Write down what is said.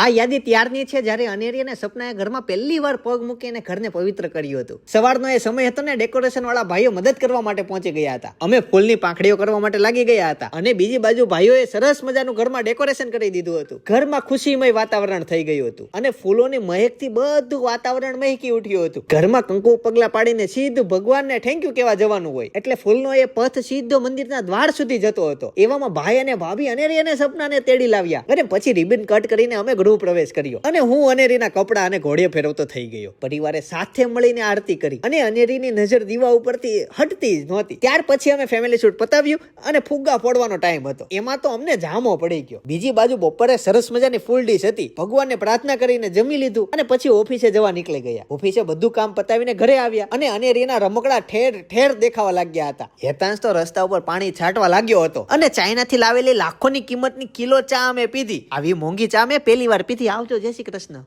આ યાદી ત્યારની છે જ્યારે અનેરી અને સપનાએ ઘરમાં પહેલી વાર પગ મૂકીને ઘરને પવિત્ર કર્યું હતું. સવારનો એ સમય હતો ને ડેકોરેશન વાળા ભાઈઓ મદદ કરવા માટે પહોંચી ગયા હતા. અમે ફૂલની પાંખડીઓ કરવા માટે લાગી ગયા હતા અને બીજી બાજુ ભાઈઓએ સરસ મજાનું ઘરમાં ડેકોરેશન કરી દીધું હતું. ઘરમાં ખુશીમય વાતાવરણ થઈ ગયું હતું અને ફૂલોની મહેકથી બધું વાતાવરણ મહેકી ઉઠ્યું હતું. ઘરમાં કંકુ પગલા પાડીને સીધું ભગવાનને થેન્ક યુ કહેવા જવાનું હોય. એટલે ફૂલનો એ પથ સીધો મંદિરના દ્વાર સુધી જતો હતો. એવામાં ભાઈ અને ભાભી અનેરી અને સપનાને તેડી લાવ્યા. અને પછી રિબન કટ કરીને અમે ગૃહ પ્રવેશ કર્યો. અને હું અનેરીના કપડા અને ઘોડે ફેરવતો થઈ ગયો. પરિવારે સાથે મળીને આરતી કરી. અને અનેરીની નજર દીવા ઉપરથી હટતી જ નહોતી. ત્યાર પછી અમે ફેમિલી શૂટ પતાવ્યું અને ફુગ્ગા ફોડવાનો ટાઈમ હતો. એમાં તો અમને જામો પડી ગયો. બીજી બાજુ બપોરે સરસ મજાની ફૂલ ડીશ હતી. ભગવાનને પ્રાર્થના કરીને જમી લીધું અને પછી ઓફિસે જવા નીકળી ગયા. ઓફિસે બધું કામ પતાવીને ઘરે આવ્યા અને અનેરીના રમકડા ઠેર ઠેર દેખાવા લાગ્યા હતા. હેતાંશ તો રસ્તા ઉપર પાણી છાંટવા લાગ્યો હતો. અને ચાઇનાથી લાવેલી લાખોની કિંમતની કિલો ચા અમે પીધી. આવી મોંઘી ચા મેં પહેલી વાર પીધી આવજો જય શ્રી કૃષ્ણ